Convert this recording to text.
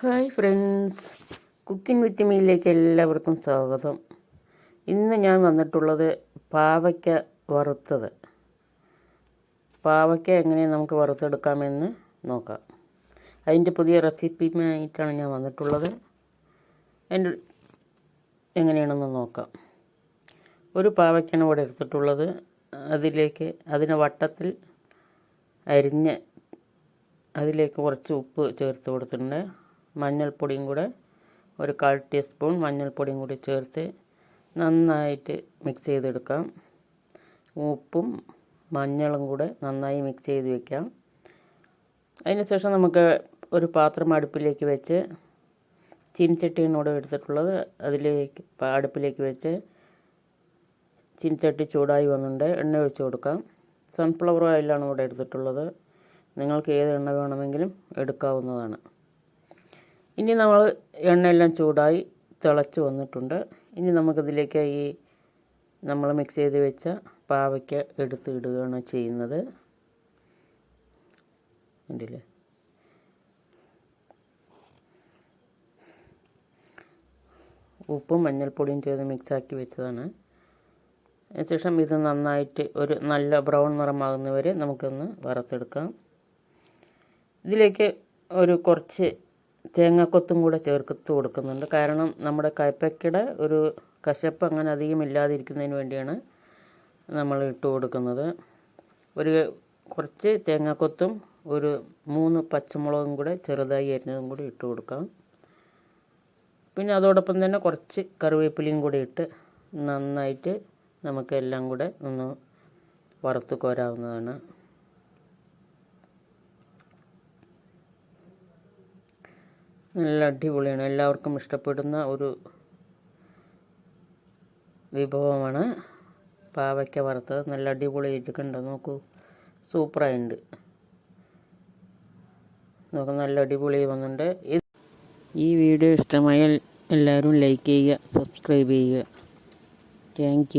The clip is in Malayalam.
Hi friends. കുക്കിംഗ് വിത്ത് മീയിലേക്ക് എല്ലാവർക്കും സ്വാഗതം. ഇന്ന് ഞാൻ വന്നിട്ടുള്ളത് പാവയ്ക്ക വറുത്തത്. പാവയ്ക്ക എങ്ങനെ നമുക്ക് വറുത്തെടുക്കാമെന്ന് നോക്കാം. അതിന്റെ പുതിയ റെസിപ്പിയുമായിട്ടാണ് ഞാൻ വന്നിട്ടുള്ളത്. അതിന്റെ എങ്ങനെയാണെന്ന് നോക്കാം. ഒരു പാവയ്ക്കാണ് ഇവിടെ എടുത്തിട്ടുള്ളത്. അതിലേക്ക് അതിന് വട്ടത്തിൽ അരിഞ്ഞ് അതിലേക്ക് കുറച്ച് ഉപ്പ് ചേർത്ത് കൊടുത്തിട്ടുണ്ട്. മഞ്ഞൾപ്പൊടിയും കൂടെ ഒരു കാൽ ടീസ്പൂൺ മഞ്ഞൾപ്പൊടിയും കൂടി ചേർത്ത് നന്നായിട്ട് മിക്സ് ചെയ്തെടുക്കാം. ഉപ്പും മഞ്ഞളും കൂടെ നന്നായി മിക്സ് ചെയ്ത് വെക്കാം. അതിന് ശേഷം നമുക്ക് ഒരു പാത്രം അടുപ്പിലേക്ക് വെച്ച് ചീനിച്ചട്ടിയാണ് ഇവിടെ എടുത്തിട്ടുള്ളത് അതിലേക്ക് അടുപ്പിലേക്ക് വെച്ച് ചീനിച്ചട്ടി ചൂടായി വന്നിട്ടുണ്ട്. എണ്ണ ഒഴിച്ച് കൊടുക്കാം. സൺഫ്ലവർ ഓയിലാണ് ഇവിടെ എടുത്തിട്ടുള്ളത്. നിങ്ങൾക്ക് ഏത് എണ്ണ വേണമെങ്കിലും എടുക്കാവുന്നതാണ്. ഇനി നമ്മൾ എണ്ണയെല്ലാം ചൂടായി തിളച്ച് വന്നിട്ടുണ്ട്. ഇനി നമുക്കിതിലേക്ക് ഈ നമ്മൾ മിക്സ് ചെയ്ത് വെച്ച പാവയ്ക്ക എടുത്ത് ഇടുകയാണ് ചെയ്യുന്നത്. ഉണ്ടല്ലേ ഉപ്പും മഞ്ഞൾപ്പൊടിയും ചേർത്ത് മിക്സാക്കി വെച്ചതാണ്. അതിനുശേഷം ഇത് നന്നായിട്ട് ഒരു നല്ല ബ്രൗൺ നിറമാകുന്നവരെ നമുക്കൊന്ന് വറുത്തെടുക്കാം. ഇതിലേക്ക് ഒരു കുറച്ച് തേങ്ങാക്കൊത്തും കൂടെ ചേർത്ത് കൊടുക്കുന്നുണ്ട്. കാരണം നമ്മുടെ കയ്പ്പയ്ക്കയുടെ ഒരു കശപ്പ് അങ്ങനെ അധികം ഇല്ലാതിരിക്കുന്നതിന് വേണ്ടിയാണ് നമ്മൾ ഇട്ട് കൊടുക്കുന്നത്. ഒരു കുറച്ച് തേങ്ങാക്കൊത്തും ഒരു മൂന്ന് പച്ചമുളകും കൂടെ ചെറുതായി അരിഞ്ഞതും കൂടി ഇട്ട് കൊടുക്കാം. പിന്നെ അതോടൊപ്പം തന്നെ കുറച്ച് കറിവേപ്പിലയും കൂടി ഇട്ട് നന്നായിട്ട് നമുക്ക് എല്ലാം കൂടെ ഒന്ന് വറുത്ത് കോരാവുന്നതാണ്. നല്ല അടിപൊളിയാണ്. എല്ലാവർക്കും ഇഷ്ടപ്പെടുന്ന ഒരു വിഭവമാണ് പാവയ്ക്ക വറുത്തത്. നല്ല അടിപൊളി ഇരിക്കുന്നുണ്ട് നോക്കൂ. സൂപ്പറായിട്ടുണ്ട് നമുക്ക് നല്ല അടിപൊളി വന്നിട്ടുണ്ട് ഈ വീഡിയോ ഇഷ്ടമായാൽ എല്ലാവരും ലൈക്ക് ചെയ്യുക സബ്സ്ക്രൈബ് ചെയ്യുക. താങ്ക്